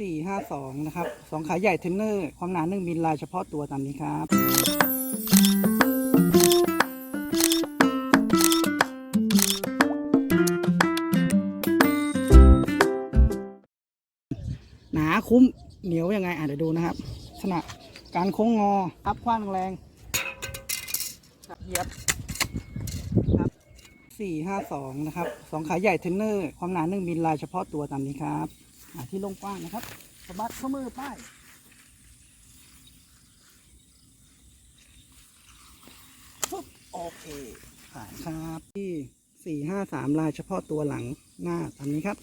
สี่ห้าสองนะครับสองขาใหญ่เทนเนอร์ ความหนาหนึ่งมิลลายเฉพาะตัวตามนี้ครับหนาคุ้มเหนียวยังไงอะเดี๋ยวดูนะครับลักษณะการโค้งงออัพคว้างแรงเหยียบครับสี่ห้าสองนะครับสองขาใหญ่เทนเนอร์ ความหนาหนึ่งมิลลายเฉพาะตัวตามนี้ครับ อะที่ลงกว้างนะครับสะบัดข้อมือป้ายปุ๊บโอเคผ่านครับที่สี่ห้าสามลายเฉพาะตัวหลังหน้าตามนี้ครับ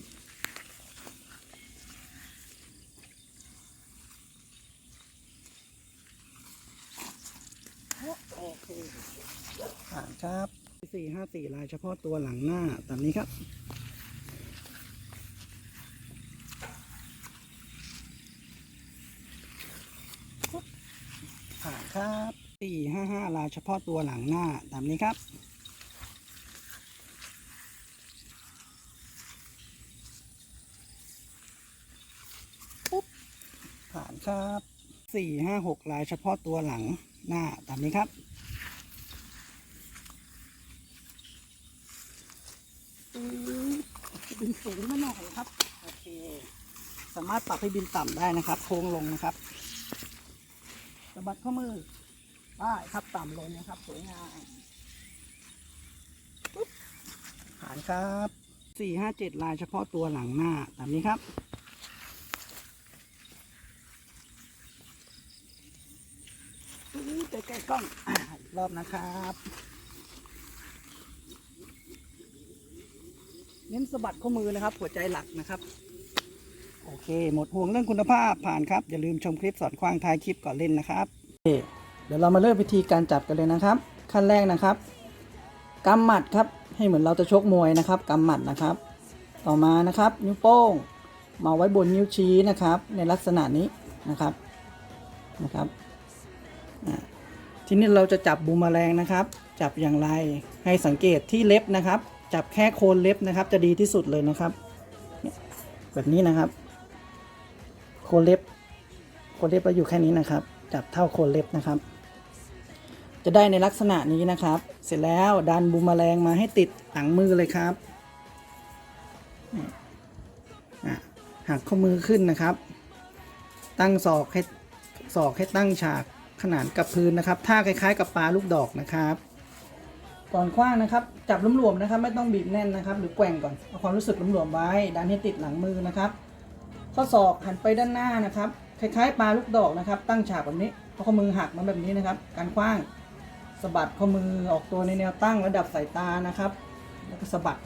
โอเคผ่านครับสี่ห้าสี่ลายเฉพาะตัวหลังหน้าตามนี้ครับานครับสี่ห้าห้าลายเฉพาะตัวหลังหน้าตามนี้ครับปุ๊บผ่านครับสี่ห้าหกลายเฉพาะตัวหลังหน้าตามนี้ครับบินสูงไม่หน่อยครับโอเคสามารถปรับให้บินต่ำได้นะครับ โค้งลงนะครับ สะบัดข้อมือได้ครับต่ำลงนะครับสวยงามปุ๊บผ่านครับสี่ห้าเจ็ดลายเฉพาะตัวหลังหน้าตามนี้ครับใกล้ๆกล้องอ่าอีกรอบนะครับเน้นสะบัดข้อมือนะครับ หัวใจหลักนะครับ เคหมดห่วงเรื่องคุณภาพผ่านครับ อย่าลืมชมคลิปสอนควางท้ายคลิปก่อนเล่นนะครับโอเคเดี๋ยวเรามาเริ่มวิธีการจับกันเลยนะครับ ขั้นแรกนะครับกำหมัดครับให้เหมือนเราจะชกมวยนะครับกำหมัดนะครับ ต่อมานะครับ นิ้วโป้งมาไว้บนนิ้วชี้นะครับ ในลักษณะนี้นะครับนะครับทีนี้เราจะจับบูมแมลงนะครับ จับอย่างไรให้สังเกตที่เล็บนะครับ จับแค่โคนเล็บนะครับ จะดีที่สุดเลยนะครับ แบบนี้นะครับ โคนเล็บ โคนเล็บเราอยู่แค่นี้นะครับ จับเท่าโคนเล็บนะครับ จะได้ในลักษณะนี้นะครับ เสร็จแล้วดันบูมแมลงมาให้ติดหลังมือเลยครับหักข้อมือขึ้นนะครับ ตั้งศอกให้ศอกให้ตั้งฉากขนานกับพื้นนะครับท่าคล้าย ๆ กับปลาลูกดอกนะครับ ก่อนคว้างนะครับ จับหลวมๆนะครับ ไม่ต้องบีบแน่นนะครับ หรือแกว่งก่อนเอาความรู้สึกหลวมๆไว้ดันให้ติดหลังมือนะครับ ข้อศอกหันไปด้านหน้านะครับคล้ายๆปลาลูกดอกนะครับ ตั้งฉากแบบนี้เอข้อมือหักมาแบบนี้นะครับ การคว้างสะบัดข้อมือออกตัวในแนวตั้งระดับสายตานะครับ แล้วก็สะบัด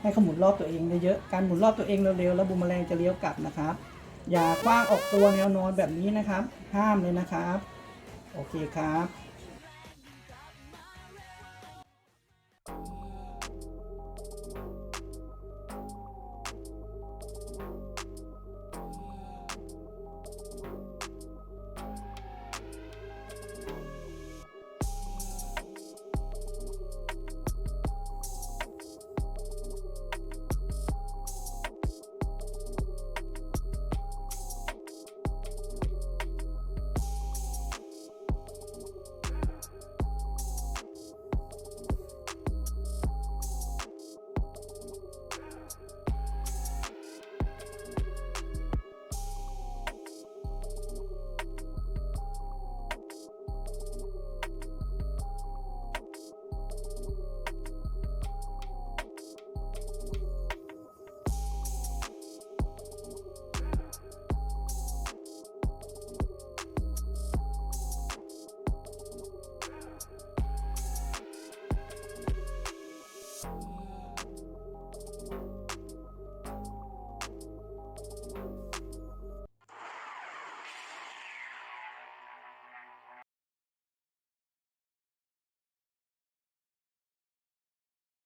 ให้เขาหมุนรอบตัวเองเยอะๆการหมุนรอบตัวเองเร็วๆแล้วบูมแมลงจะเลี้ยวกลับนะครับ อย่าคว้างออกตัวแนวนอนแบบนี้นะครับ ห้ามเลยนะครับ โอเคครับ